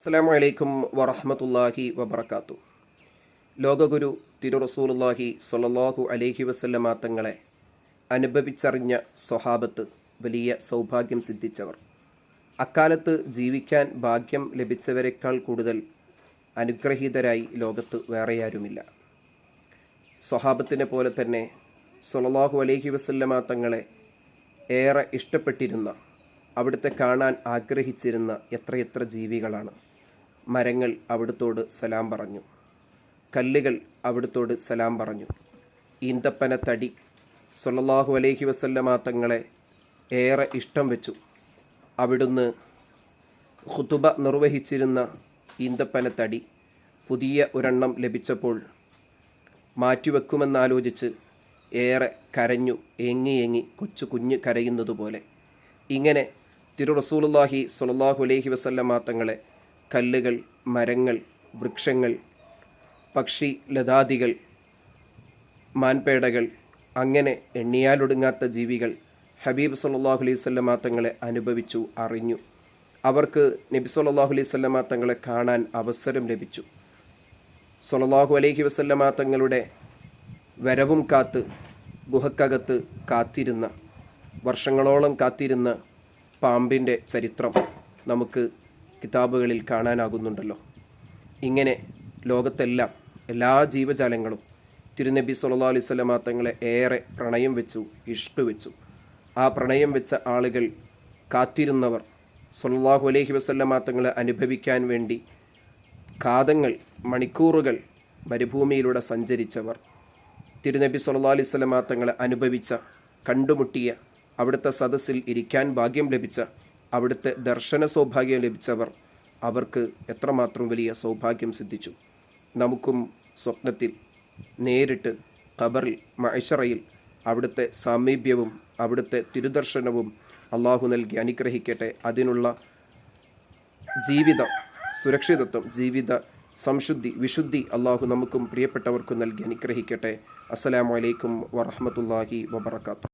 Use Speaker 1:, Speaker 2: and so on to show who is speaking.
Speaker 1: അസ്സലാമു വലൈക്കും വറഹ്മത്തുള്ളാഹി വബർക്കാത്തു ലോകഗുരു തിരു റസൂലുള്ളാഹി സ്വല്ലല്ലാഹു അലൈഹി വസല്ലമ തങ്ങളെ അനുഭവിച്ചറിഞ്ഞ സ്വഹാബത്ത് വലിയ സൗഭാഗ്യം സിദ്ധിച്ചവർ. അക്കാലത്ത് ജീവിക്കാൻ ഭാഗ്യം ലഭിച്ചവരെക്കാൾ കൂടുതൽ അനുഗ്രഹീതരായി ലോകത്ത് വേറെയാരുമില്ല. സ്വഹാബത്തിനെ പോലെ തന്നെ സ്വല്ലല്ലാഹു അലൈഹി വസല്ലമ തങ്ങളെ ഏറെ ഇഷ്ടപ്പെട്ടിരുന്ന അവിടുത്തെ കാണാൻ ആഗ്രഹിച്ചിരുന്ന എത്രയെത്ര ജീവികളാണ്. മരങ്ങൾ അവിടുത്തോട് സലാം പറഞ്ഞു. കല്ലുകൾ അവിടുത്തോട് സലാം പറഞ്ഞു. ഈന്തപ്പന തടി സൊല്ലാഹു അലൈഹി വസല്ലമ തങ്ങളെ ഏറെ ഇഷ്ടം വെച്ചു. അവിടുന്ന് ഹുതുബ നിർവഹിച്ചിരുന്ന ഈന്തപ്പന തടി പുതിയ ഒരെണ്ണം ലഭിച്ചപ്പോൾ മാറ്റിവെക്കുമെന്നാലോചിച്ച് ഏറെ കരഞ്ഞു ഏങ്ങി ഏങ്ങി കൊച്ചു കുഞ്ഞ് കരയുന്നതുപോലെ. ഇങ്ങനെ തിരു റസൂലുള്ളാഹി സ്വല്ലല്ലാഹു അലൈഹി വസല്ലമ തങ്ങളെ കല്ലുകൾ മരങ്ങൾ വൃക്ഷങ്ങൾ പക്ഷി ലതാദികൾ മാൻപേടകൾ അങ്ങനെ എണ്ണിയാലൊടുങ്ങാത്ത ജീവികൾ ഹബീബ് സല്ലല്ലാഹു അലൈഹി വസല്ലമ തങ്ങളെ അനുഭവിച്ചു അറിഞ്ഞു. അവർക്ക് നബി സല്ലല്ലാഹു അലൈഹി വസല്ലമ തങ്ങളെ കാണാൻ അവസരം ലഭിച്ചു. സല്ലല്ലാഹു അലൈഹി വസല്ലമ തങ്ങളുടെ വരവും കാത്ത് ഗുഹക്കകത്ത് കാത്തിരുന്ന വർഷങ്ങളോളം കാത്തിരുന്ന പാമ്പിന്റെ ചരിത്രം നമുക്ക് കിതാബുകളിൽ കാണാനാകുന്നുണ്ടല്ലോ. ഇങ്ങനെ ലോകത്തെല്ലാം എല്ലാ ജീവജാലങ്ങളും തിരുനബി സുല്ലാ അലൈഹി വസല്ലമ തങ്ങളെ ഏറെ പ്രണയം വെച്ചു ഇഷ്ടു വെച്ചു ആ പ്രണയം വെച്ച ആളുകൾ കാത്തിരുന്നവർ സുല്ലാഹു അലൈഹി വസല്ലമ തങ്ങളെ അനുഭവിക്കാൻ വേണ്ടി കാതങ്ങൾ മണിക്കൂറുകൾ മരുഭൂമിയിലൂടെ സഞ്ചരിച്ചവർ. തിരുനബി സുല്ലാ അലൈഹി വസല്ലമ തങ്ങളെ അനുഭവിച്ച കണ്ടുമുട്ടിയ അവിടുത്തെ സദസ്സിൽ ഇരിക്കാൻ ഭാഗ്യം ലഭിച്ച അവിടുത്തെ ദർശന സൗഭാഗ്യം ലഭിച്ചവർ അവർക്ക് എത്രമാത്രം വലിയ സൗഭാഗ്യം സിദ്ധിച്ചു. നമുക്കും സ്വപ്നത്തിൽ നേരിട്ട് ഖബറിൽ മൈഷറയിൽ അവിടുത്തെ സാമീപ്യവും അവിടുത്തെ തിരുദർശനവും അള്ളാഹു നൽകി അനുഗ്രഹിക്കട്ടെ. അതിനുള്ള ജീവിത സുരക്ഷിതത്വം ജീവിത സംശുദ്ധി വിശുദ്ധി അള്ളാഹു നമുക്കും പ്രിയപ്പെട്ടവർക്കും നൽകി അനുഗ്രഹിക്കട്ടെ. അസ്സലാമു അലൈക്കും വറഹ്മത്തുള്ളാഹി വബറകാതുഹു.